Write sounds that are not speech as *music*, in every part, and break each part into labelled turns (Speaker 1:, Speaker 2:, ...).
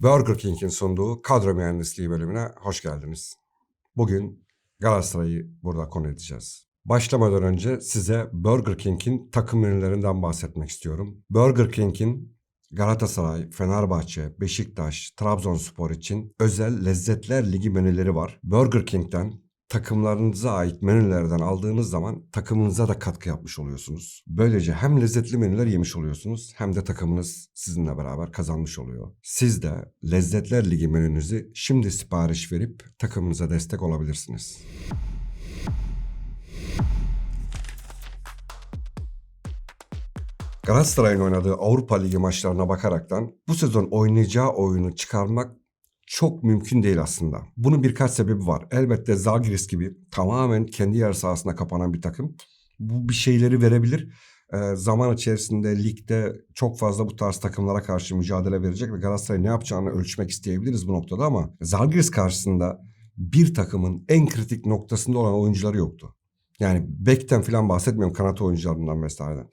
Speaker 1: Burger King'in sunduğu kadro mühendisliği bölümüne hoş geldiniz. Bugün Galatasaray'ı burada konu edeceğiz. Başlamadan önce size Burger King'in takım menülerinden bahsetmek istiyorum. Burger King'in Galatasaray, Fenerbahçe, Beşiktaş, Trabzonspor için özel lezzetler ligi menüleri var. Burger King'den takımlarınıza ait menülerden aldığınız zaman takımınıza da katkı yapmış oluyorsunuz. Böylece hem lezzetli menüler yemiş oluyorsunuz hem de takımınız sizinle beraber kazanmış oluyor. Siz de Lezzetler Ligi menünüzü şimdi sipariş verip takımınıza destek olabilirsiniz. Galatasaray'ın oynadığı Avrupa Ligi maçlarına bakaraktan bu sezon oynayacağı oyunu çıkarmak çok mümkün değil aslında. Bunun birkaç sebebi var. Elbette Zalgiris gibi tamamen kendi yer sahasına kapanan bir takım. Bu bir şeyleri verebilir. Ee, zaman içerisinde ligde çok fazla bu tarz takımlara karşı mücadele verecek ve Galatasaray ne yapacağını ölçmek isteyebiliriz bu noktada ama Zalgiris karşısında bir takımın en kritik noktasında olan oyuncuları yoktu. Yani bekten falan bahsetmiyorum kanat oyuncularından vesaireden.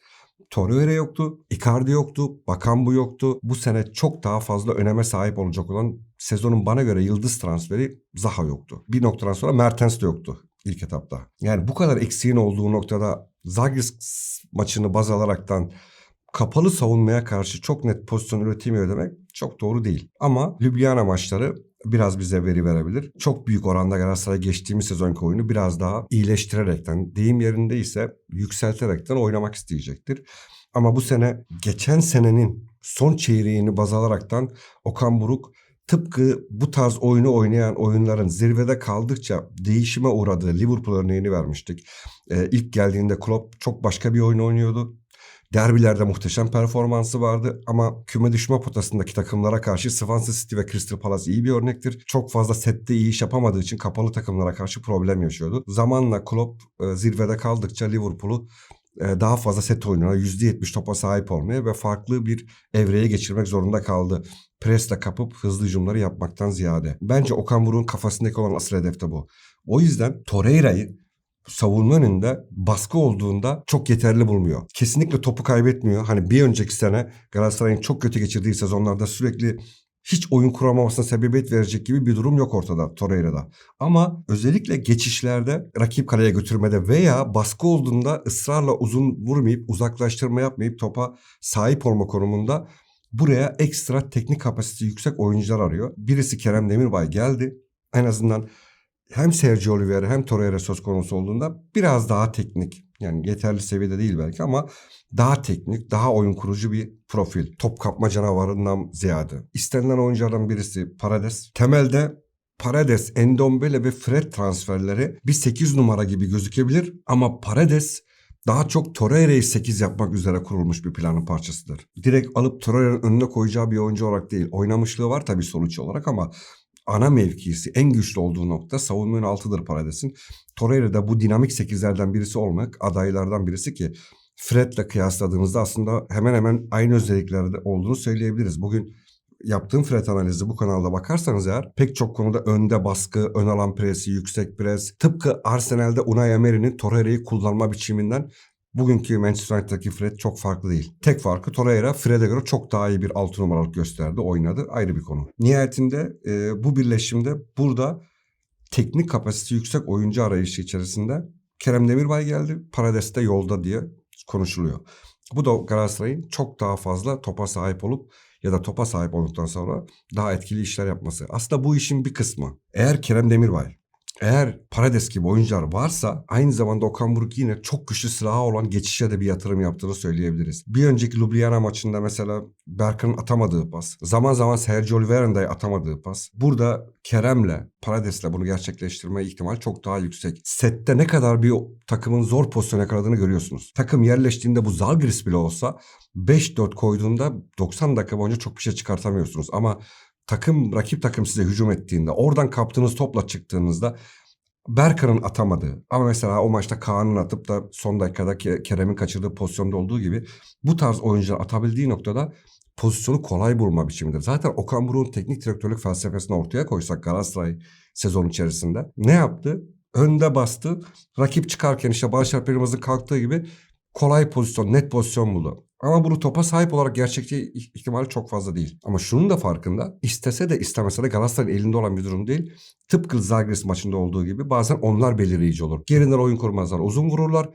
Speaker 1: Torreira yoktu, Icardi yoktu, Bakambu yoktu. Bu sene çok daha fazla öneme sahip olacak olan sezonun bana göre yıldız transferi Zaha yoktu. Bir noktadan sonra Mertens de yoktu ilk etapta. Yani bu kadar eksiğin olduğu noktada Zagris maçını baz alaraktan kapalı savunmaya karşı çok net pozisyon üretemiyor demek çok doğru değil. Ama Ljubljana maçları biraz bize veri verebilir. Çok büyük oranda Galatasaray geçtiğimiz sezonki oyunu biraz daha iyileştirerekten, deyim yerinde ise yükselterekten oynamak isteyecektir. Ama bu sene geçen senenin son çeyreğini baz alaraktan Okan Buruk tıpkı bu tarz oyunu oynayan oyunların zirvede kaldıkça değişime uğradığı Liverpool örneğini vermiştik. Ee, ilk geldiğinde Klopp çok başka bir oyun oynuyordu. Derbilerde muhteşem performansı vardı ama küme düşme potasındaki takımlara karşı Swansea City ve Crystal Palace iyi bir örnektir. Çok fazla sette iyi iş yapamadığı için kapalı takımlara karşı problem yaşıyordu. Zamanla Klopp e, zirvede kaldıkça Liverpool'u e, daha fazla set oyununa %70 topa sahip olmaya ve farklı bir evreye geçirmek zorunda kaldı. Presle kapıp hızlı hücumları yapmaktan ziyade. Bence Okan Buruk'un kafasındaki olan asıl hedef de bu. O yüzden Torreira'yı savunma önünde baskı olduğunda çok yeterli bulmuyor. Kesinlikle topu kaybetmiyor. Hani bir önceki sene Galatasaray'ın çok kötü geçirdiği sezonlarda sürekli hiç oyun kuramamasına sebebiyet verecek gibi bir durum yok ortada Torreira'da. Ama özellikle geçişlerde rakip kaleye götürmede veya baskı olduğunda ısrarla uzun vurmayıp uzaklaştırma yapmayıp topa sahip olma konumunda buraya ekstra teknik kapasitesi yüksek oyuncular arıyor. Birisi Kerem Demirbay geldi. En azından hem Sergio Oliveira hem Torreira söz konusu olduğunda biraz daha teknik yani yeterli seviyede değil belki ama daha teknik, daha oyun kurucu bir profil. Top kapma canavarından ziyade. İstenilen oyunculardan birisi Parades. Temelde Parades, Endombele ve Fred transferleri bir 8 numara gibi gözükebilir ama Parades daha çok Torreira'yı 8 yapmak üzere kurulmuş bir planın parçasıdır. Direkt alıp Torreira'nın önüne koyacağı bir oyuncu olarak değil. Oynamışlığı var tabii sonuç olarak ama ana mevkisi en güçlü olduğu nokta savunmanın altıdır Parades'in. Torreira da bu dinamik sekizlerden birisi olmak adaylardan birisi ki Fred'le kıyasladığımızda aslında hemen hemen aynı özelliklerde olduğunu söyleyebiliriz. Bugün yaptığım Fred analizi bu kanalda bakarsanız eğer pek çok konuda önde baskı, ön alan presi, yüksek pres tıpkı Arsenal'de Unai Emery'nin Torreira'yı kullanma biçiminden Bugünkü Manchester United'daki Fred çok farklı değil. Tek farkı Torreira Fred'e göre çok daha iyi bir 6 numaralık gösterdi, oynadı. Ayrı bir konu. Nihayetinde e, bu birleşimde burada teknik kapasitesi yüksek oyuncu arayışı içerisinde Kerem Demirbay geldi. Parades'te yolda diye konuşuluyor. Bu da Galatasaray'ın çok daha fazla topa sahip olup ya da topa sahip olduktan sonra daha etkili işler yapması. Aslında bu işin bir kısmı. Eğer Kerem Demirbay eğer Parades gibi oyuncular varsa aynı zamanda Okan Buruk yine çok güçlü silahı olan geçişe de bir yatırım yaptığını söyleyebiliriz. Bir önceki Ljubljana maçında mesela Berkan'ın atamadığı pas, zaman zaman Sergio Oliveira'nın da atamadığı pas. Burada Kerem'le, Parades'le bunu gerçekleştirme ihtimal çok daha yüksek. Sette ne kadar bir takımın zor pozisyon yakaladığını görüyorsunuz. Takım yerleştiğinde bu Zalgiris bile olsa 5-4 koyduğunda 90 dakika boyunca çok bir şey çıkartamıyorsunuz. Ama takım rakip takım size hücum ettiğinde oradan kaptığınız topla çıktığınızda Berkan'ın atamadığı ama mesela o maçta Kaan'ın atıp da son dakikada Kerem'in kaçırdığı pozisyonda olduğu gibi bu tarz oyuncular atabildiği noktada pozisyonu kolay bulma biçimidir. Zaten Okan Buruk'un teknik direktörlük felsefesini ortaya koysak Galatasaray sezon içerisinde ne yaptı? Önde bastı. Rakip çıkarken işte Barış Alper kalktığı gibi kolay pozisyon, net pozisyon buldu. Ama bunu topa sahip olarak gerçekçi ihtimali çok fazla değil. Ama şunun da farkında. istese de istemese de Galatasaray'ın elinde olan bir durum değil. Tıpkı Zagres maçında olduğu gibi bazen onlar belirleyici olur. Gerinden oyun kurmazlar. Uzun vururlar.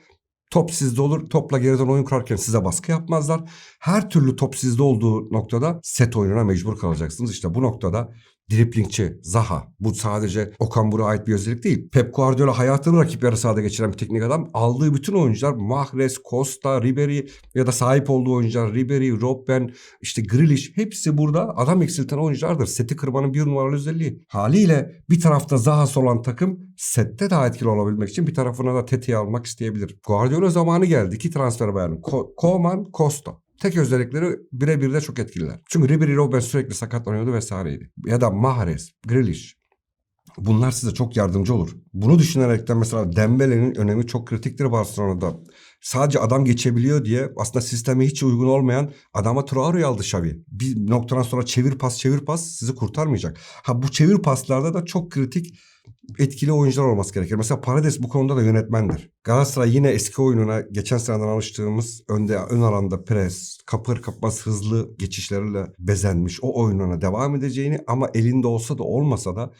Speaker 1: Top sizde olur. Topla geriden oyun kurarken size baskı yapmazlar. Her türlü top sizde olduğu noktada set oyununa mecbur kalacaksınız. İşte bu noktada driplingçi, Zaha. Bu sadece Okan Buruk'a ait bir özellik değil. Pep Guardiola hayatını rakip yarı sahada geçiren bir teknik adam. Aldığı bütün oyuncular Mahrez, Costa, Ribery ya da sahip olduğu oyuncular Ribery, Robben, işte Grealish hepsi burada adam eksilten oyunculardır. Seti kırmanın bir numaralı özelliği. Haliyle bir tarafta Zaha'sı olan takım sette daha etkili olabilmek için bir tarafına da Tete'yi almak isteyebilir. Guardiola zamanı geldi. İki transfer beğendim. Ko- Koeman, Costa. Tek özellikleri birebir de çok etkililer. Çünkü Ribery Robben sürekli sakatlanıyordu vesaireydi. Ya da Mahrez, Grealish. Bunlar size çok yardımcı olur. Bunu düşünerekten mesela Dembele'nin önemi çok kritiktir Barcelona'da. Sadece adam geçebiliyor diye aslında sisteme hiç uygun olmayan adama Traore'yi aldı Xavi. Bir noktadan sonra çevir pas çevir pas sizi kurtarmayacak. Ha bu çevir paslarda da çok kritik etkili oyuncular olması gerekir. Mesela Paredes bu konuda da yönetmendir. Galatasaray yine eski oyununa geçen seneden alıştığımız önde ön alanda pres, kapır kapmaz hızlı geçişlerle bezenmiş o oyununa devam edeceğini ama elinde olsa da olmasa da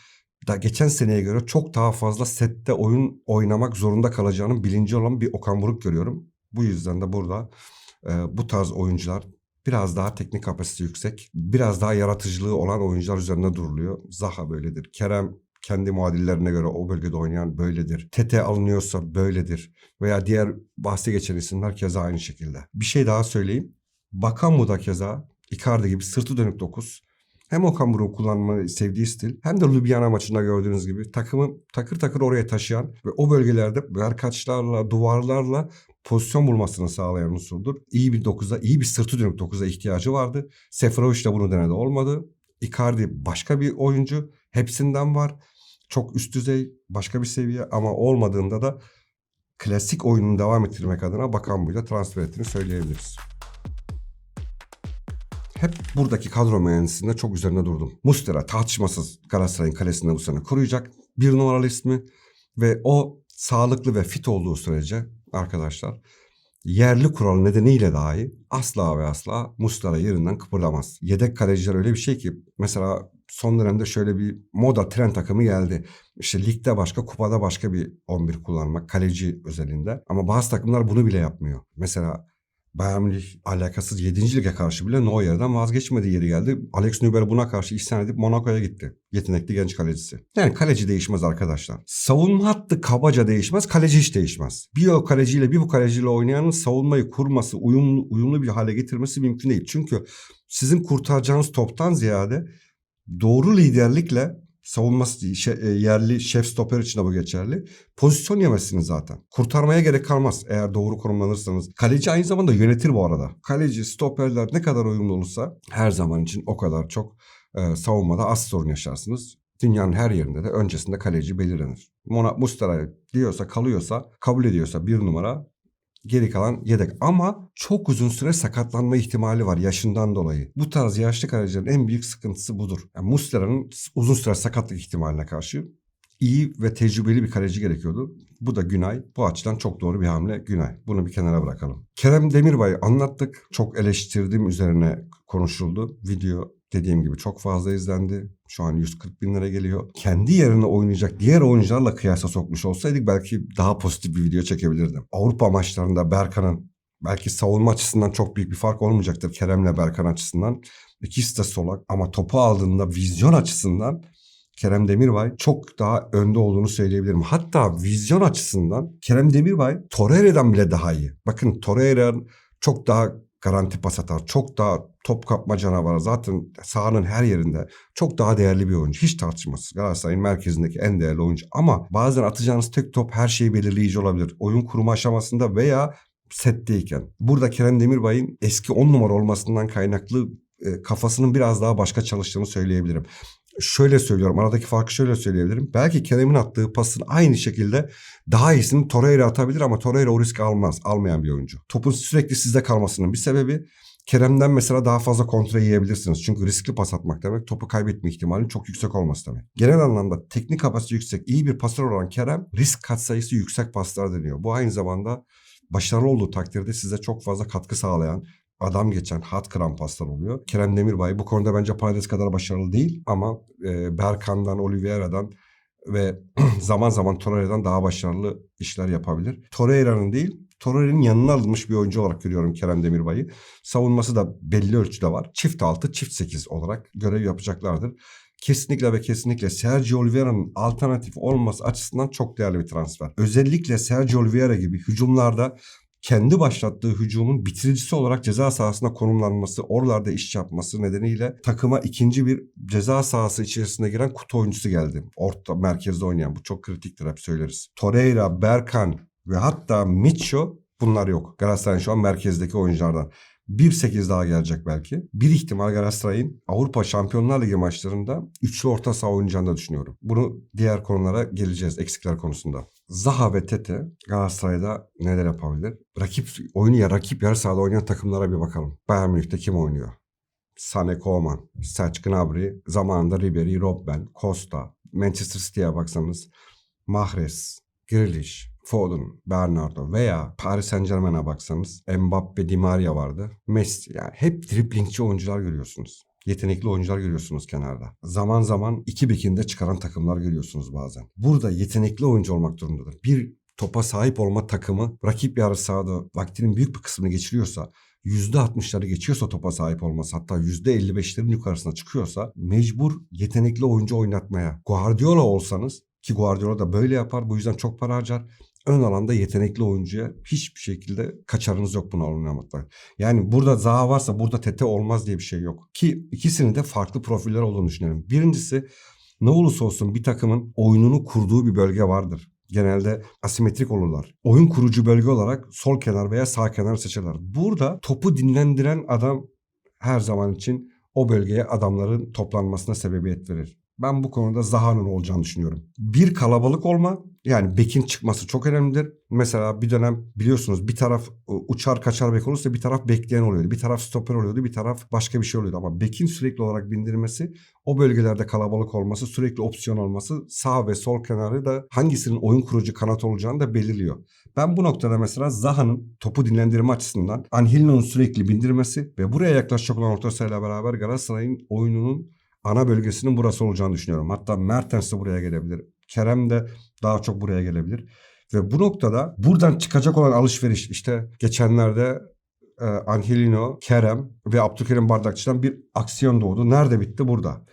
Speaker 1: da geçen seneye göre çok daha fazla sette oyun oynamak zorunda kalacağının bilinci olan bir Okan Buruk görüyorum. Bu yüzden de burada e, bu tarz oyuncular biraz daha teknik kapasitesi yüksek, biraz daha yaratıcılığı olan oyuncular üzerinde duruluyor. Zaha böyledir. Kerem kendi muadillerine göre o bölgede oynayan böyledir. Tete alınıyorsa böyledir. Veya diğer bahse geçen isimler keza aynı şekilde. Bir şey daha söyleyeyim. Bakan da keza Icardi gibi sırtı dönük dokuz. Hem Okan Buruk'un kullanmayı sevdiği stil hem de Ljubljana maçında gördüğünüz gibi takımı takır takır oraya taşıyan ve o bölgelerde berkaçlarla, duvarlarla pozisyon bulmasını sağlayan unsurdur. İyi bir dokuza, iyi bir sırtı dönük dokuza ihtiyacı vardı. Seferovic de bunu denedi olmadı. Icardi başka bir oyuncu. Hepsinden var. Çok üst düzey, başka bir seviye ama olmadığında da klasik oyununu devam ettirmek adına Bakan Buyla transfer ettiğini söyleyebiliriz. Hep buradaki kadro mühendisliğinde çok üzerine durdum. Mustera tartışmasız Galatasaray'ın kalesinde bu sene kuruyacak. Bir numaralı ismi ve o sağlıklı ve fit olduğu sürece arkadaşlar yerli kural nedeniyle dahi asla ve asla Mustara yerinden kıpırdamaz. Yedek kaleciler öyle bir şey ki mesela son dönemde şöyle bir moda tren takımı geldi. İşte ligde başka, kupada başka bir 11 kullanmak kaleci özelinde. Ama bazı takımlar bunu bile yapmıyor. Mesela Bayern Münih alakasız 7. lige karşı bile Neuer'den vazgeçmedi yeri geldi. Alex Nüber buna karşı isyan edip Monaco'ya gitti. Yetenekli genç kalecisi. Yani kaleci değişmez arkadaşlar. Savunma hattı kabaca değişmez, kaleci hiç değişmez. Bir o kaleciyle bir bu kaleciyle oynayanın savunmayı kurması, uyumlu, uyumlu bir hale getirmesi mümkün değil. Çünkü sizin kurtaracağınız toptan ziyade doğru liderlikle savunması şey, yerli şef stoper için de bu geçerli. Pozisyon yemezsiniz zaten. Kurtarmaya gerek kalmaz eğer doğru konumlanırsanız. Kaleci aynı zamanda yönetir bu arada. Kaleci, stoperler ne kadar uyumlu olursa her zaman için o kadar çok e, savunmada az sorun yaşarsınız. Dünyanın her yerinde de öncesinde kaleci belirlenir. Mona Mustara diyorsa kalıyorsa kabul ediyorsa bir numara Geri kalan yedek ama çok uzun süre sakatlanma ihtimali var yaşından dolayı. Bu tarz yaşlı kalecilerin en büyük sıkıntısı budur. Yani Muslera'nın uzun süre sakatlık ihtimaline karşı iyi ve tecrübeli bir kaleci gerekiyordu. Bu da Günay. Bu açıdan çok doğru bir hamle Günay. Bunu bir kenara bırakalım. Kerem Demirbay'ı anlattık. Çok eleştirdiğim üzerine konuşuldu. Video dediğim gibi çok fazla izlendi. Şu an 140 bin lira geliyor. Kendi yerine oynayacak diğer oyuncularla kıyasa sokmuş olsaydık belki daha pozitif bir video çekebilirdim. Avrupa maçlarında Berkan'ın belki savunma açısından çok büyük bir fark olmayacaktır Kerem'le Berkan açısından. İkisi de solak ama topu aldığında vizyon açısından Kerem Demirbay çok daha önde olduğunu söyleyebilirim. Hatta vizyon açısından Kerem Demirbay Torreira'dan bile daha iyi. Bakın Torreira'nın çok daha garanti pas atar. Çok daha top kapma canavarı. Zaten sahanın her yerinde çok daha değerli bir oyuncu. Hiç tartışmasız. Galatasaray'ın merkezindeki en değerli oyuncu. Ama bazen atacağınız tek top her şeyi belirleyici olabilir. Oyun kurma aşamasında veya setteyken. Burada Kerem Demirbay'ın eski 10 numara olmasından kaynaklı e, kafasının biraz daha başka çalıştığını söyleyebilirim şöyle söylüyorum. Aradaki farkı şöyle söyleyebilirim. Belki Kerem'in attığı pasın aynı şekilde daha iyisini Torreira atabilir ama Torreira o riski almaz. Almayan bir oyuncu. Topun sürekli sizde kalmasının bir sebebi Kerem'den mesela daha fazla kontra yiyebilirsiniz. Çünkü riskli pas atmak demek topu kaybetme ihtimalinin çok yüksek olması demek. Genel anlamda teknik kapasite yüksek, iyi bir pasör olan Kerem risk katsayısı yüksek paslar deniyor. Bu aynı zamanda başarılı olduğu takdirde size çok fazla katkı sağlayan, adam geçen hat kıran paslar oluyor. Kerem Demirbay bu konuda bence Paredes kadar başarılı değil ama e, Berkan'dan, Oliveira'dan ve *clears throat* zaman zaman Torreira'dan daha başarılı işler yapabilir. Torreira'nın değil, Torreira'nın yanına alınmış bir oyuncu olarak görüyorum Kerem Demirbay'ı. Savunması da belli ölçüde var. Çift 6, çift 8 olarak görev yapacaklardır. Kesinlikle ve kesinlikle Sergio Oliveira'nın alternatif olması açısından çok değerli bir transfer. Özellikle Sergio Oliveira gibi hücumlarda kendi başlattığı hücumun bitiricisi olarak ceza sahasına konumlanması, oralarda iş yapması nedeniyle takıma ikinci bir ceza sahası içerisine giren kutu oyuncusu geldi. Orta merkezde oynayan. Bu çok kritiktir hep söyleriz. Torreira, Berkan ve hatta Micho bunlar yok. Galatasaray'ın şu an merkezdeki oyunculardan. 1-8 daha gelecek belki. Bir ihtimal Galatasaray'ın Avrupa Şampiyonlar Ligi maçlarında üçlü orta saha oynayacağını da düşünüyorum. Bunu diğer konulara geleceğiz eksikler konusunda. Zaha ve Tete Galatasaray'da neler yapabilir? Rakip oyunu ya rakip yarı sahada oynayan takımlara bir bakalım. Bayern Münih'te kim oynuyor? Sane Koeman, Serge Gnabry, zamanında Ribery, Robben, Costa, Manchester City'ye baksanız Mahrez, Grealish, Foden, Bernardo veya Paris Saint Germain'e baksanız Mbappe, Di Maria vardı. Messi yani hep driblingçi oyuncular görüyorsunuz. Yetenekli oyuncular görüyorsunuz kenarda. Zaman zaman iki bekinde çıkaran takımlar görüyorsunuz bazen. Burada yetenekli oyuncu olmak durumundadır. Bir topa sahip olma takımı rakip yarı sahada vaktinin büyük bir kısmını geçiriyorsa %60'ları geçiyorsa topa sahip olması hatta %55'lerin yukarısına çıkıyorsa mecbur yetenekli oyuncu oynatmaya. Guardiola olsanız ki Guardiola da böyle yapar bu yüzden çok para harcar. Ön alanda yetenekli oyuncuya hiçbir şekilde kaçarınız yok bunu oynamakta. Yani burada Zaha varsa burada Tete olmaz diye bir şey yok. Ki ikisinin de farklı profiller olduğunu düşünüyorum. Birincisi ne olursa olsun bir takımın oyununu kurduğu bir bölge vardır. Genelde asimetrik olurlar. Oyun kurucu bölge olarak sol kenar veya sağ kenar seçerler. Burada topu dinlendiren adam her zaman için o bölgeye adamların toplanmasına sebebiyet verir. Ben bu konuda Zaha'nın olacağını düşünüyorum. Bir kalabalık olma yani bekin çıkması çok önemlidir. Mesela bir dönem biliyorsunuz bir taraf e, uçar kaçar bek olursa bir taraf bekleyen oluyordu. Bir taraf stoper oluyordu bir taraf başka bir şey oluyordu. Ama bekin sürekli olarak bindirmesi o bölgelerde kalabalık olması sürekli opsiyon olması sağ ve sol kenarı da hangisinin oyun kurucu kanat olacağını da belirliyor. Ben bu noktada mesela Zaha'nın topu dinlendirme açısından Angelino'nun sürekli bindirmesi ve buraya yaklaşacak olan orta sahayla beraber Galatasaray'ın oyununun ana bölgesinin burası olacağını düşünüyorum. Hatta Mertens de buraya gelebilir. Kerem de daha çok buraya gelebilir. Ve bu noktada buradan çıkacak olan alışveriş işte geçenlerde e, Angelino, Kerem ve Abdülkerim Bardakçı'dan bir aksiyon doğdu. Nerede bitti? Burada.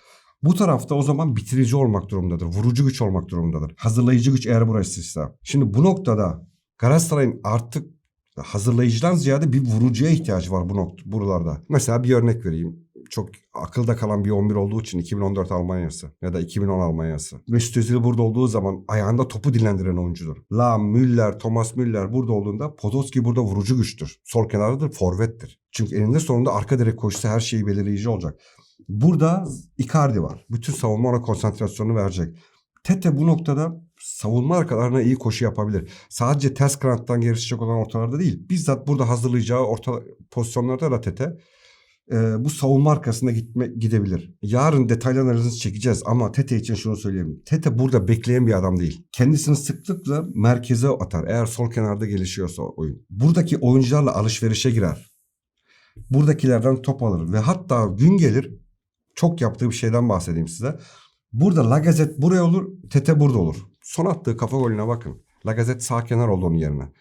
Speaker 1: Bu tarafta o zaman bitirici olmak durumundadır. Vurucu güç olmak durumundadır. Hazırlayıcı güç eğer burasıysa. Şimdi bu noktada Galatasaray'ın artık hazırlayıcıdan ziyade bir vurucuya ihtiyacı var bu nokta, buralarda. Mesela bir örnek vereyim çok akılda kalan bir 11 olduğu için 2014 Almanya'sı ya da 2010 Almanya'sı. Mesut Özil burada olduğu zaman ayağında topu dinlendiren oyuncudur. La Müller, Thomas Müller burada olduğunda Podolski burada vurucu güçtür. Sol kenardadır, forvettir. Çünkü elinde sonunda arka direk koşsa her şeyi belirleyici olacak. Burada Icardi var. Bütün savunma ona konsantrasyonunu verecek. Tete bu noktada savunma arkalarına iyi koşu yapabilir. Sadece ters kanattan gelişecek olan ortalarda değil. Bizzat burada hazırlayacağı orta pozisyonlarda da Tete e, bu savunma arkasında gitme gidebilir. Yarın detaylı analizini çekeceğiz ama Tete için şunu söyleyeyim. Tete burada bekleyen bir adam değil. Kendisini sıklıkla merkeze atar. Eğer sol kenarda gelişiyorsa oyun. Buradaki oyuncularla alışverişe girer. Buradakilerden top alır ve hatta gün gelir çok yaptığı bir şeyden bahsedeyim size. Burada Lagazet buraya olur, Tete burada olur. Son attığı kafa golüne bakın. Lagazet sağ kenar oldu yerine.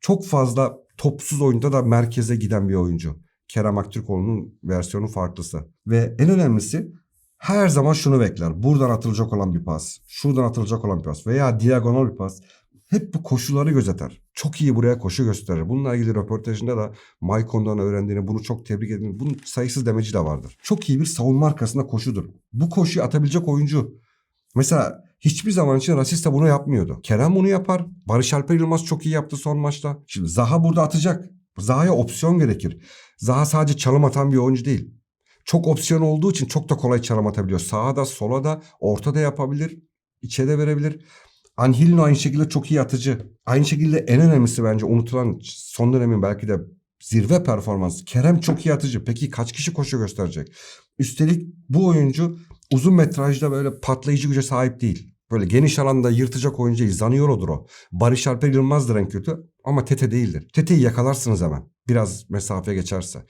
Speaker 1: Çok fazla topsuz oyunda da merkeze giden bir oyuncu. Kerem Aktürkoğlu'nun versiyonu farklısı. Ve en önemlisi her zaman şunu bekler. Buradan atılacak olan bir pas, şuradan atılacak olan bir pas veya diagonal bir pas. Hep bu koşulları gözeter. Çok iyi buraya koşu gösterir. Bununla ilgili röportajında da Maykon'dan öğrendiğini, bunu çok tebrik edin. Bunun sayısız demeci de vardır. Çok iyi bir savunma arkasında koşudur. Bu koşuyu atabilecek oyuncu. Mesela hiçbir zaman için Rasista bunu yapmıyordu. Kerem bunu yapar. Barış Alper Yılmaz çok iyi yaptı son maçta. Şimdi Zaha burada atacak. Zaha'ya opsiyon gerekir. Zaha sadece çalım atan bir oyuncu değil. Çok opsiyon olduğu için çok da kolay çalım atabiliyor. Sağa da sola da ortada yapabilir. içe de verebilir. Angelino aynı şekilde çok iyi atıcı. Aynı şekilde en önemlisi bence unutulan son dönemin belki de zirve performansı. Kerem çok iyi atıcı. Peki kaç kişi koşu gösterecek? Üstelik bu oyuncu uzun metrajda böyle patlayıcı güce sahip değil. Böyle geniş alanda yırtacak oyuncu değil. Zaniolo'dur o. Barış Alper Yılmaz'dır en kötü ama Tete değildir. Tete'yi yakalarsınız hemen. Biraz mesafe geçerse.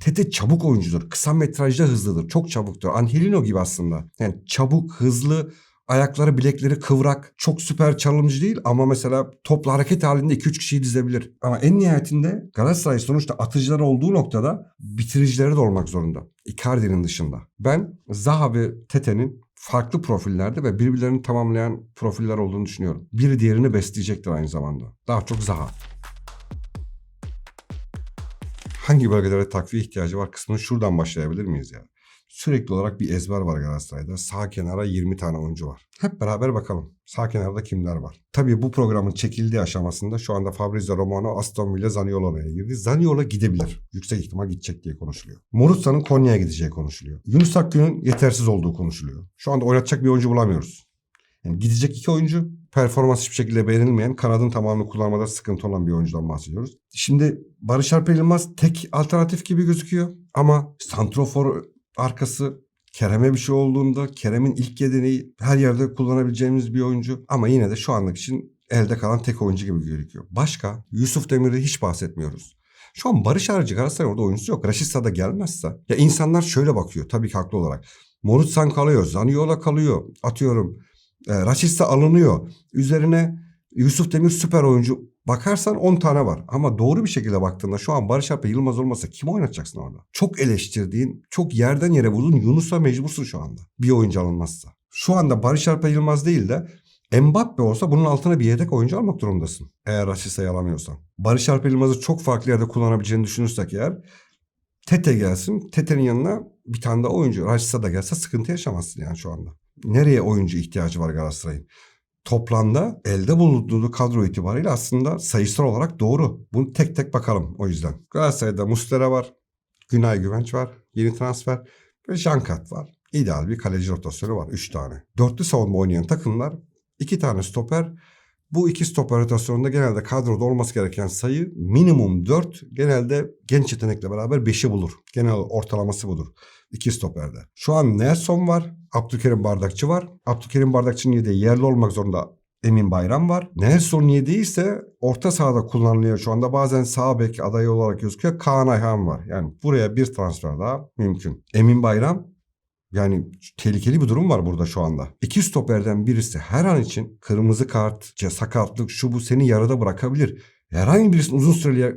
Speaker 1: Tete çabuk oyuncudur. Kısa metrajda hızlıdır. Çok çabuktur. Angelino gibi aslında. Yani çabuk, hızlı, ayakları, bilekleri kıvrak. Çok süper çalımcı değil ama mesela topla hareket halinde 2-3 kişiyi dizebilir. Ama en nihayetinde Galatasaray sonuçta atıcılar olduğu noktada bitiricileri de olmak zorunda. Icardi'nin dışında. Ben Zaha ve Tete'nin farklı profillerde ve birbirlerini tamamlayan profiller olduğunu düşünüyorum. Biri diğerini besleyecektir aynı zamanda. Daha çok Zaha. Hangi bölgelere takviye ihtiyacı var kısmını şuradan başlayabilir miyiz ya? Sürekli olarak bir ezber var Galatasaray'da. Sağ kenara 20 tane oyuncu var. Hep beraber bakalım. Sağ kenarda kimler var? Tabii bu programın çekildiği aşamasında şu anda Fabrizio Romano Aston Villa Zaniolo'ya girdi. Zaniola gidebilir. Yüksek ihtimal gidecek diye konuşuluyor. Morutsa'nın Konya'ya gideceği konuşuluyor. Yunus Akgün'ün yetersiz olduğu konuşuluyor. Şu anda oynatacak bir oyuncu bulamıyoruz. Yani gidecek iki oyuncu performans hiçbir şekilde beğenilmeyen kanadın tamamını kullanmada sıkıntı olan bir oyuncudan bahsediyoruz. Şimdi Barış Alper Yılmaz tek alternatif gibi gözüküyor ama Santrofor arkası Kerem'e bir şey olduğunda Kerem'in ilk yedeneği her yerde kullanabileceğimiz bir oyuncu ama yine de şu anlık için elde kalan tek oyuncu gibi gözüküyor. Başka Yusuf Demir'i hiç bahsetmiyoruz. Şu an Barış harici Galatasaray orada oyuncusu yok. Raşitsa da gelmezse. Ya insanlar şöyle bakıyor tabii ki haklı olarak. Morutsan kalıyor, Zaniola kalıyor. Atıyorum e, Raşitsa alınıyor. Üzerine Yusuf Demir süper oyuncu. Bakarsan 10 tane var. Ama doğru bir şekilde baktığında şu an Barış Alper Yılmaz olmasa kim oynatacaksın orada? Çok eleştirdiğin, çok yerden yere vurduğun Yunus'a mecbursun şu anda. Bir oyuncu alınmazsa. Şu anda Barış Alper Yılmaz değil de Mbappe olsa bunun altına bir yedek oyuncu almak durumundasın. Eğer Raşitsa'yı alamıyorsan. Barış Alper Yılmaz'ı çok farklı yerde kullanabileceğini düşünürsek eğer Tete gelsin. Tete'nin yanına bir tane daha oyuncu. Raşitsa da gelse sıkıntı yaşamazsın yani şu anda. Nereye oyuncu ihtiyacı var Galatasaray'ın? Toplamda elde bulunduğu kadro itibariyle aslında sayısal olarak doğru. Bunu tek tek bakalım o yüzden. Galatasaray'da Muslera var. Günay Güvenç var. Yeni transfer. Ve Jankat var. İdeal bir kaleci rotasyonu var. Üç tane. Dörtlü savunma oynayan takımlar iki tane stoper. Bu iki stoper rotasyonunda genelde kadroda olması gereken sayı minimum 4. Genelde genç yetenekle beraber 5'i bulur. Genel ortalaması budur. İki stoperde. Şu an Nelson var. Abdülkerim Bardakçı var. Abdülkerim Bardakçı'nın yedeği yerli olmak zorunda Emin Bayram var. Nelson yedeği ise orta sahada kullanılıyor şu anda. Bazen sağ bek adayı olarak gözüküyor. Kaan Ayhan var. Yani buraya bir transfer daha mümkün. Emin Bayram yani tehlikeli bir durum var burada şu anda. İki stoperden birisi her an için kırmızı kart, sakatlık, şu bu seni yarıda bırakabilir. Herhangi birisinin uzun süreli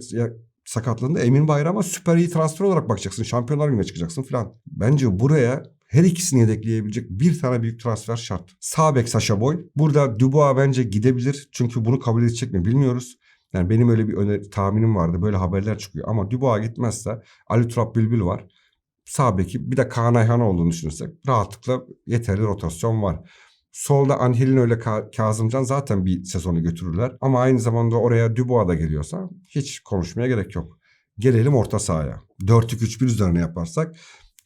Speaker 1: sakatlığında Emin Bayram'a süper iyi transfer olarak bakacaksın. Şampiyonlar Ligi'ne çıkacaksın falan. Bence buraya her ikisini yedekleyebilecek bir tane büyük transfer şart. Sağ bek Sasha Boy. Burada Dubois bence gidebilir. Çünkü bunu kabul edecek mi bilmiyoruz. Yani benim öyle bir öner- tahminim vardı. Böyle haberler çıkıyor. Ama Dubois gitmezse Ali Turap Bülbül var. Sağ beki bir de Kaan Ayhan olduğunu düşünürsek rahatlıkla yeterli rotasyon var. Solda Angelino ile Ka- Kazımcan zaten bir sezonu götürürler. Ama aynı zamanda oraya Dubois da geliyorsa hiç konuşmaya gerek yok. Gelelim orta sahaya. 4-2-3-1 üzerine yaparsak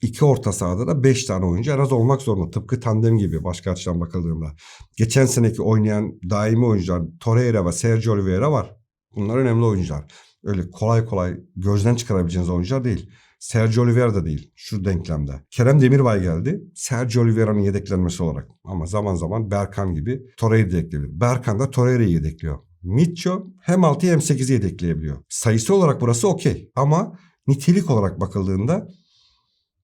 Speaker 1: iki orta sahada da 5 tane oyuncu en az olmak zorunda. Tıpkı tandem gibi başka açıdan bakıldığında. Geçen seneki oynayan daimi oyuncular Torreira ve Sergio Oliveira var. Bunlar önemli oyuncular. Öyle kolay kolay gözden çıkarabileceğiniz oyuncular değil. Sergio Oliveira da değil şu denklemde. Kerem Demirbay geldi. Sergio Oliveira'nın yedeklenmesi olarak. Ama zaman zaman Berkan gibi Torreira'yı ekleyebilir. Berkan da Torreira'yı yedekliyor. Mitcho hem 6'yı hem 8'i yedekleyebiliyor. Sayısı olarak burası okey. Ama nitelik olarak bakıldığında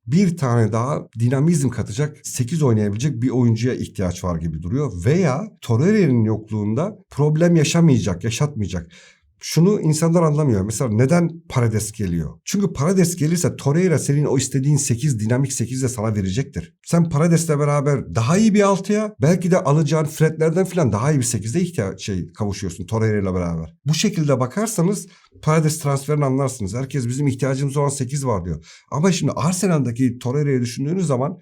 Speaker 1: bir tane daha dinamizm katacak 8 oynayabilecek bir oyuncuya ihtiyaç var gibi duruyor. Veya Torreira'nın yokluğunda problem yaşamayacak, yaşatmayacak. Şunu insanlar anlamıyor. Mesela neden Paredes geliyor? Çünkü Paredes gelirse Torreira senin o istediğin 8 dinamik 8 de sana verecektir. Sen Paredes'le beraber daha iyi bir altıya belki de alacağın Fred'lerden falan daha iyi bir 8'de ihtiyaç şey kavuşuyorsun Torreira ile beraber. Bu şekilde bakarsanız Paredes transferini anlarsınız. Herkes bizim ihtiyacımız olan 8 var diyor. Ama şimdi Arsenal'daki Torreira'yı düşündüğünüz zaman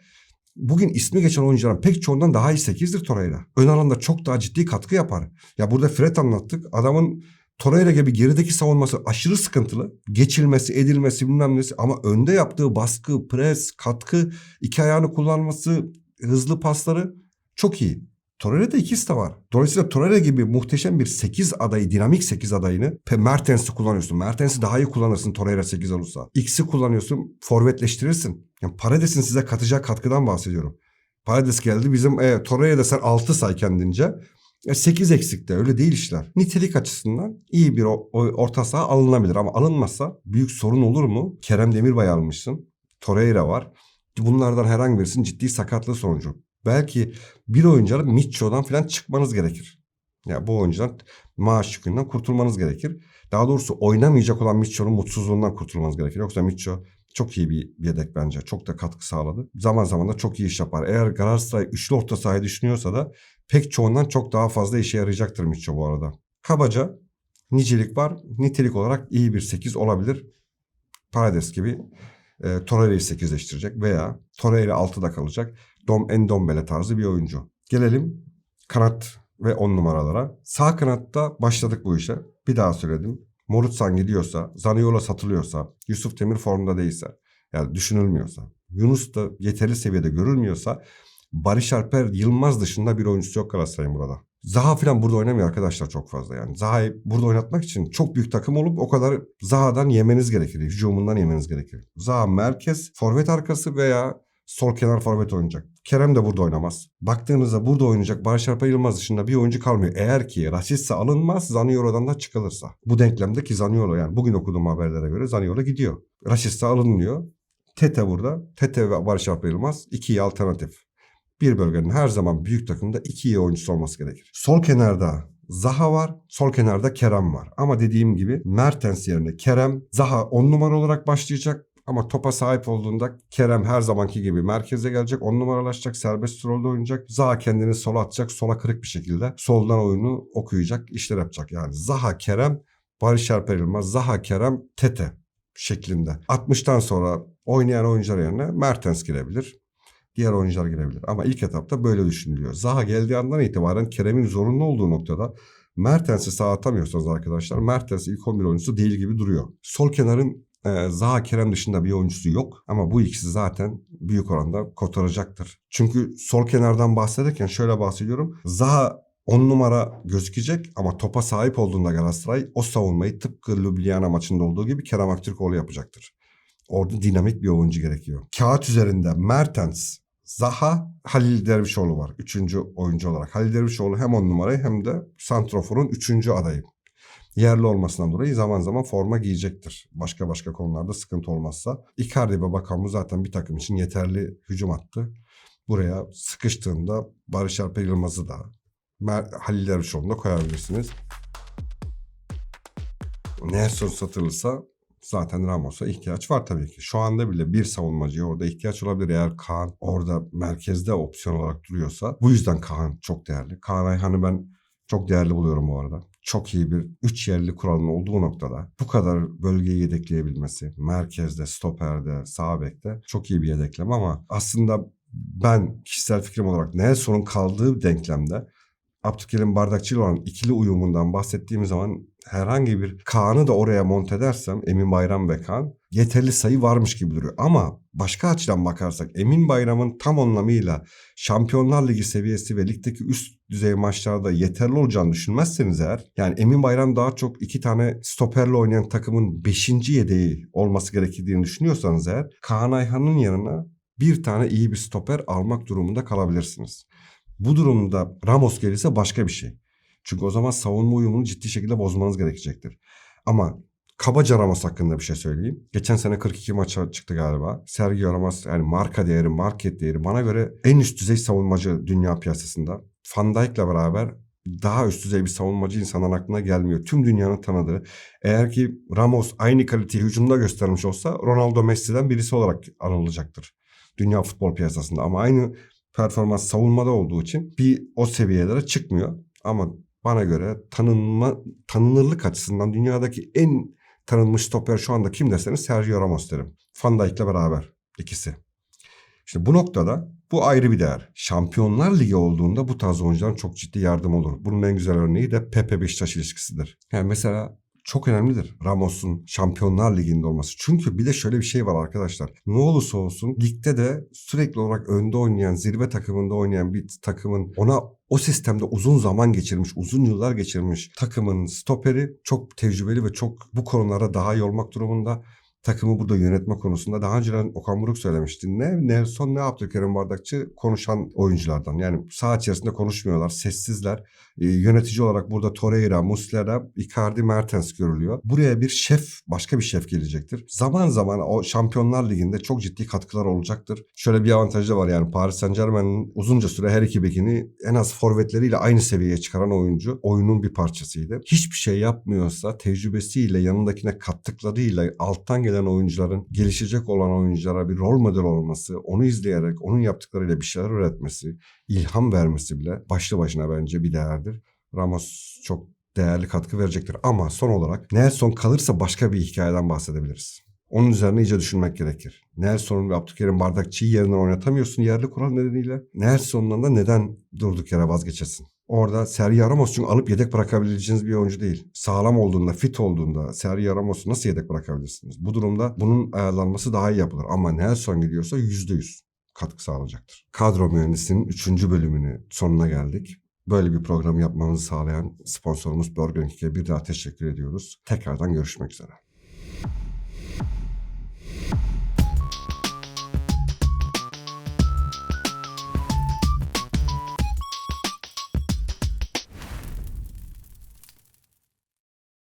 Speaker 1: bugün ismi geçen oyuncuların pek çoğundan daha iyi 8'dir Torreira. Ön alanda çok daha ciddi katkı yapar. Ya burada Fred anlattık. Adamın Torreira gibi gerideki savunması aşırı sıkıntılı. Geçilmesi, edilmesi bilmem nesi ama önde yaptığı baskı, pres, katkı, iki ayağını kullanması, hızlı pasları çok iyi. Torreira'da ikisi de var. Dolayısıyla Torreira gibi muhteşem bir 8 adayı, dinamik 8 adayını Mertens'i kullanıyorsun. Mertens'i daha iyi kullanırsın Torreira 8 olursa. X'i kullanıyorsun, forvetleştirirsin. Yani Paredes'in size katacağı katkıdan bahsediyorum. Paredes geldi bizim e, Torreira'da sen 6 say kendince. Ya 8 eksikte öyle değil işler. Nitelik açısından iyi bir orta saha alınabilir ama alınmazsa büyük sorun olur mu? Kerem Demirbay almışsın. Torreira var. Bunlardan herhangi birisinin ciddi sakatlığı sonucu. Belki bir oyuncuların Mitcho'dan falan çıkmanız gerekir. Ya bu oyuncudan maaş yükünden kurtulmanız gerekir. Daha doğrusu oynamayacak olan Mitcho'nun mutsuzluğundan kurtulmanız gerekir. Yoksa Mitcho çok iyi bir yedek bence. Çok da katkı sağladı. Zaman zaman da çok iyi iş yapar. Eğer Galatasaray üçlü orta sahayı düşünüyorsa da pek çoğundan çok daha fazla işe yarayacaktır Mitcho bu arada. Kabaca nicelik var. Nitelik olarak iyi bir 8 olabilir. Parades gibi e, Torreira'yı 8'leştirecek veya Torreira 6'da kalacak. Dom Endombele tarzı bir oyuncu. Gelelim kanat ve 10 numaralara. Sağ kanatta başladık bu işe. Bir daha söyledim. Morutsan gidiyorsa, Zaniola satılıyorsa, Yusuf Demir formda değilse, yani düşünülmüyorsa, Yunus da yeterli seviyede görülmüyorsa Barış Alper Yılmaz dışında bir oyuncusu yok Galatasaray'ın burada. Zaha falan burada oynamıyor arkadaşlar çok fazla yani. Zaha'yı burada oynatmak için çok büyük takım olup o kadar Zaha'dan yemeniz gerekir. Hücumundan yemeniz gerekir. Zaha merkez, forvet arkası veya sol kenar forvet oynayacak. Kerem de burada oynamaz. Baktığınızda burada oynayacak Barış Alper Yılmaz dışında bir oyuncu kalmıyor. Eğer ki Rashica alınmaz Zaniolo'dan da çıkılırsa. Bu denklemde ki Zaniolo yani bugün okuduğum haberlere göre Zaniolo gidiyor. Rashica alınmıyor. Tete burada. Tete ve Barış Alper Yılmaz iki iyi alternatif. Bir bölgenin her zaman büyük takımda iki iyi oyuncusu olması gerekir. Sol kenarda Zaha var, sol kenarda Kerem var. Ama dediğim gibi Mertens yerine Kerem, Zaha 10 numara olarak başlayacak. Ama topa sahip olduğunda Kerem her zamanki gibi merkeze gelecek. 10 numaralaşacak. Serbest rolde oynayacak. Zaha kendini sola atacak. Sola kırık bir şekilde. Soldan oyunu okuyacak. işler yapacak. Yani Zaha Kerem, Barış Alper Yılmaz, Zaha Kerem, Tete şeklinde. 60'tan sonra oynayan oyuncular yerine Mertens girebilir. Diğer oyuncular girebilir. Ama ilk etapta böyle düşünülüyor. Zaha geldiği andan itibaren Kerem'in zorunlu olduğu noktada Mertens'i sağa atamıyorsanız arkadaşlar Mertens ilk 11 oyuncusu değil gibi duruyor. Sol kenarın e, Zaha Kerem dışında bir oyuncusu yok. Ama bu ikisi zaten büyük oranda kotaracaktır. Çünkü sol kenardan bahsederken şöyle bahsediyorum. Zaha 10 numara gözükecek ama topa sahip olduğunda Galatasaray o savunmayı tıpkı Ljubljana maçında olduğu gibi Kerem Aktürkoğlu yapacaktır. Orada dinamik bir oyuncu gerekiyor. Kağıt üzerinde Mertens, Zaha, Halil Dervişoğlu var. Üçüncü oyuncu olarak. Halil Dervişoğlu hem on numarayı hem de Santrofor'un üçüncü adayı. Yerli olmasından dolayı zaman zaman forma giyecektir. Başka başka konularda sıkıntı olmazsa. Icardi ve Bakan bu zaten bir takım için yeterli hücum attı. Buraya sıkıştığında Barış Alper Yılmaz'ı da Halil Dervişoğlu'nu da koyabilirsiniz. Nelson satılırsa zaten Ramos'a ihtiyaç var tabii ki. Şu anda bile bir savunmacıya orada ihtiyaç olabilir. Eğer Kaan orada merkezde opsiyon olarak duruyorsa. Bu yüzden Kaan çok değerli. Kaan Ayhan'ı ben çok değerli buluyorum bu arada. Çok iyi bir üç yerli kuralın olduğu noktada bu kadar bölgeyi yedekleyebilmesi, merkezde, stoperde, sağ bekte çok iyi bir yedekleme ama aslında ben kişisel fikrim olarak Nelson'un kaldığı denklemde Abdülkerim Bardakçı ile olan ikili uyumundan bahsettiğim zaman herhangi bir Kaan'ı da oraya monte edersem Emin Bayram ve Kaan yeterli sayı varmış gibi duruyor. Ama başka açıdan bakarsak Emin Bayram'ın tam anlamıyla Şampiyonlar Ligi seviyesi ve ligdeki üst düzey maçlarda yeterli olacağını düşünmezseniz eğer yani Emin Bayram daha çok iki tane stoperle oynayan takımın beşinci yedeği olması gerektiğini düşünüyorsanız eğer Kaan Ayhan'ın yanına bir tane iyi bir stoper almak durumunda kalabilirsiniz. Bu durumda Ramos gelirse başka bir şey. Çünkü o zaman savunma uyumunu ciddi şekilde bozmanız gerekecektir. Ama kabaca Ramos hakkında bir şey söyleyeyim. Geçen sene 42 maça çıktı galiba. Sergio Ramos yani marka değeri, market değeri bana göre en üst düzey savunmacı dünya piyasasında. Van Dijk'le beraber daha üst düzey bir savunmacı insanların aklına gelmiyor. Tüm dünyanın tanıdığı. Eğer ki Ramos aynı kaliteyi hücumda göstermiş olsa Ronaldo Messi'den birisi olarak anılacaktır. Dünya futbol piyasasında ama aynı performans savunmada olduğu için bir o seviyelere çıkmıyor. Ama bana göre tanınma tanınırlık açısından dünyadaki en tanınmış stoper şu anda kim derseniz Sergio Ramos derim. Van Dijk'le beraber ikisi. İşte bu noktada bu ayrı bir değer. Şampiyonlar Ligi olduğunda bu tarz oyuncuların çok ciddi yardım olur. Bunun en güzel örneği de Pepe Beşiktaş ilişkisidir. Yani mesela çok önemlidir Ramos'un Şampiyonlar Ligi'nde olması. Çünkü bir de şöyle bir şey var arkadaşlar. Ne olursa olsun ligde de sürekli olarak önde oynayan, zirve takımında oynayan bir takımın ona o sistemde uzun zaman geçirmiş, uzun yıllar geçirmiş takımın stoperi çok tecrübeli ve çok bu konulara daha iyi olmak durumunda. Takımı burada yönetme konusunda daha önceden Okan Buruk söylemişti. Ne Nelson ne Abdülkerim Bardakçı konuşan oyunculardan. Yani saha içerisinde konuşmuyorlar, sessizler. Ee, yönetici olarak burada Torreira, Muslera, Icardi, Mertens görülüyor. Buraya bir şef, başka bir şef gelecektir. Zaman zaman o Şampiyonlar Ligi'nde çok ciddi katkılar olacaktır. Şöyle bir avantajı da var yani Paris Saint Germain'in uzunca süre her iki bekini en az forvetleriyle aynı seviyeye çıkaran oyuncu. Oyunun bir parçasıydı. Hiçbir şey yapmıyorsa tecrübesiyle yanındakine kattıklarıyla alttan gelen oyuncuların gelişecek olan oyunculara bir rol model olması, onu izleyerek onun yaptıklarıyla bir şeyler üretmesi, ilham vermesi bile başlı başına bence bir değerdir. Ramos çok değerli katkı verecektir. Ama son olarak Nelson kalırsa başka bir hikayeden bahsedebiliriz. Onun üzerine iyice düşünmek gerekir. Nelson'un ve Abdülkerim Bardakçı'yı yerinden oynatamıyorsun yerli kural nedeniyle. Nelson'dan da neden durduk yere vazgeçesin? Orada Sergio Ramos çünkü alıp yedek bırakabileceğiniz bir oyuncu değil. Sağlam olduğunda, fit olduğunda Sergio Ramos'u nasıl yedek bırakabilirsiniz? Bu durumda bunun ayarlanması daha iyi yapılır. Ama Nelson gidiyorsa %100 katkı sağlayacaktır. Kadro Mühendisi'nin 3. bölümünü sonuna geldik. Böyle bir program yapmamızı sağlayan sponsorumuz Burger King'e bir daha teşekkür ediyoruz. Tekrardan görüşmek üzere.